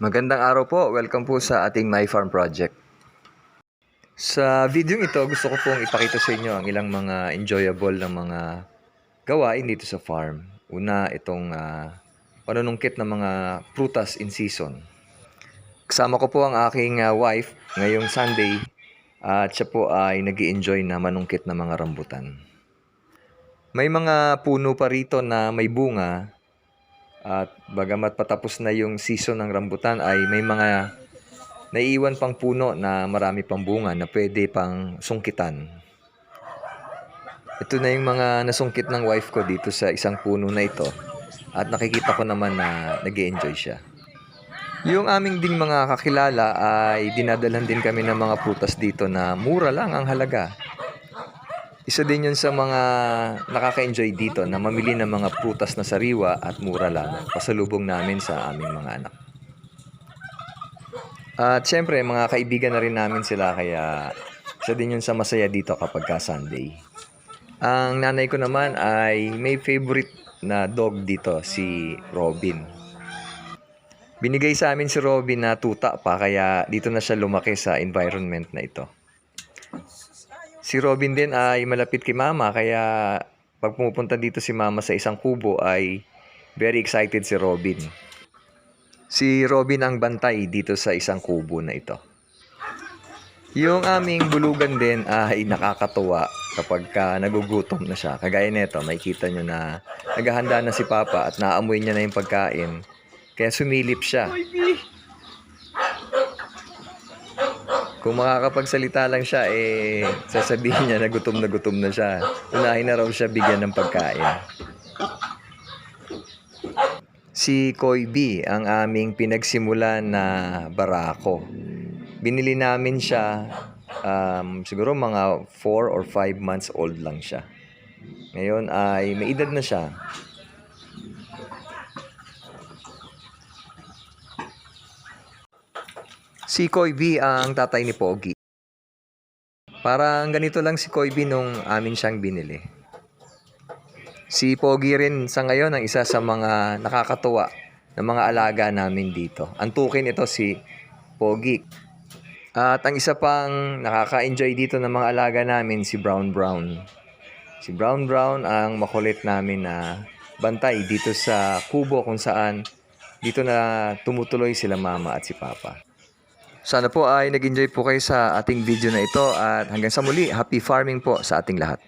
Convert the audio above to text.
Magandang araw po. Welcome po sa ating My Farm Project. Sa video ito, gusto ko pong ipakita sa inyo ang ilang mga enjoyable na mga gawain dito sa farm. Una, itong uh, panunungkit ng mga prutas in season. Kasama ko po ang aking ah, wife ngayong Sunday at siya po ay nag enjoy na manungkit ng mga rambutan. May mga puno pa rito na may bunga at bagamat patapos na yung season ng rambutan ay may mga naiiwan pang puno na marami pang bunga na pwede pang sungkitan. Ito na yung mga nasungkit ng wife ko dito sa isang puno na ito at nakikita ko naman na nag enjoy siya. Yung aming ding mga kakilala ay dinadalan din kami ng mga prutas dito na mura lang ang halaga. Isa din yun sa mga nakaka-enjoy dito na mamili ng mga prutas na sariwa at mura lang. Pasalubong namin sa aming mga anak. At syempre, mga kaibigan na rin namin sila kaya isa din yun sa masaya dito kapag ka Sunday. Ang nanay ko naman ay may favorite na dog dito, si Robin. Binigay sa amin si Robin na tuta pa kaya dito na siya lumaki sa environment na ito. Si Robin din ay malapit kay mama kaya pag pumupunta dito si mama sa isang kubo ay very excited si Robin. Si Robin ang bantay dito sa isang kubo na ito. Yung aming bulugan din ay nakakatuwa kapag ka nagugutom na siya. Kagaya nito, makikita nyo na naghahanda na si Papa at naamoy niya na yung pagkain. Kaya sumilip siya. Kung makakapagsalita lang siya, eh, sasabihin niya na gutom na gutom na siya. Unahin na raw siya bigyan ng pagkain. Si Koy B, ang aming pinagsimulan na barako. Binili namin siya, um, siguro mga 4 or 5 months old lang siya. Ngayon ay may edad na siya. Si Koy B ang tatay ni Pogi. Parang ganito lang si Koy B nung amin siyang binili. Si Pogi rin sa ngayon ang isa sa mga nakakatuwa na mga alaga namin dito. Ang tukin ito si Pogi. At ang isa pang nakaka-enjoy dito ng mga alaga namin si Brown Brown. Si Brown Brown ang makulit namin na bantay dito sa kubo kung saan dito na tumutuloy sila mama at si papa. Sana po ay nag-enjoy po kayo sa ating video na ito at hanggang sa muli, happy farming po sa ating lahat.